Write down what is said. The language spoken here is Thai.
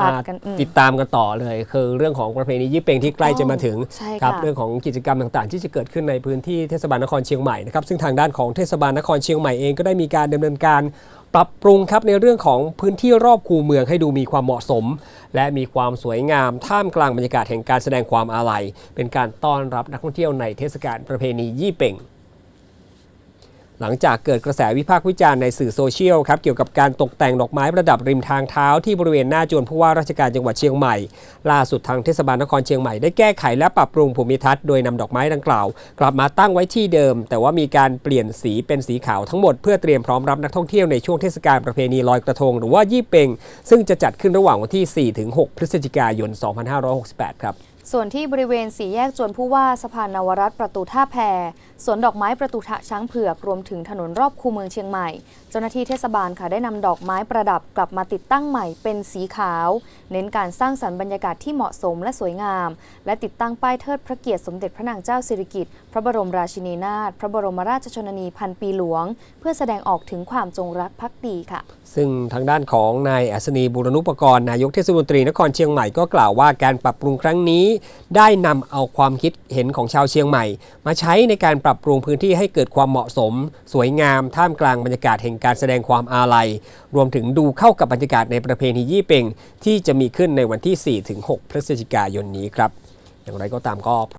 ผัดอ่ากันอืมติดตามกันต่อเลย คือเรื่องของประเพณียี่เป็งที่ใกล้จะมาถึงใช่ครับค่ะเรื่องของกิจกรรมต่างๆ ที่จะเกิดขึ้นในพื้นที่เทศบาลนครเชียงใหม่นะครับซึ่งทางด้านของเทศบาลนครเชียงใหม่เองก็ได้มีการดำเนินการปรับปรุงครับในเรื่องของพื้นที่รอบคูเมืองให้ดูมีความเหมาะสม และมีความสวยงามท่ามกลางบรรยากาศแห่งการแสดงความอาลัยเป็นการต้อนรับนักท่องเที่ยวในเทศกาลประเพณียี่เป่ง หลังจากเกิดกระแสวิพากษ์วิจารณ์ในสื่อโซเชียลครับเกี่ยวกับการตกแต่งดอกไม้ประดับริมทางเท้าที่บริเวณหน้าจวนผู้ว่าราชการจังหวัดเชียงใหม่ ล่าสุดทางเทศบาลนครเชียงใหม่ได้แก้ไขและปรับปรุงภูมิทัศน์โดยนำดอกไม้ดังกล่าว กลับมาตั้งไว้ที่เดิม แต่ว่ามีการเปลี่ยนสีเป็นสีขาวทั้งหมดเพื่อเตรียมพร้อมรับนักท่องเที่ยวในช่วงเทศกาลประเพณีลอยกระทง หรือว่ายี่เปงซึ่งจะจัดขึ้นระหว่างวันที่ 4-6 พฤศจิกายน 2568 ครับ ส่วนที่บริเวณสี่แยกจวนผู้ว่าสะพานนวรัตประตูท่าแพสวนดอกไม้ประตูทะช้างเผือกรวมถึงถนนรอบคูเมืองเชียงใหม่ เจ้าหน้าที่เทศบาลค่ะได้นำดอกไม้ประดับกลับมาติดตั้งใหม่เป็นสีขาว เน้นการสร้างสรรค์บรรยากาศที่เหมาะสมและสวยงาม และติดตั้งป้ายเทิดพระเกียรติสมเด็จพระนางเจ้าสิริกิติ์พระบรมราชินีนาถพระบรมราชชนนีพันปีหลวง เพื่อแสดงออกถึงความจงรักภักดีค่ะ ซึ่งทางด้านของนายอัศนีบุรณุปกรณ์นายกเทศมนตรีนครเชียงใหม่ก็กล่าวว่าการปรับปรุงครั้งนี้ได้นำเอาความคิดเห็นของชาวเชียงใหม่ มาใช้ในการปรับปรุงพื้นที่ให้เกิดความเหมาะสม สวยงามท่ามกลางบรรยากาศแห่งการแสดงความอาลัย รวมถึงดูเข้ากับบรรยากาศในประเพณียี่เป่งที่จะมีขึ้นในวันที่ 4-6 พฤศจิกายนนี้ครับ อย่างไรก็ตามก็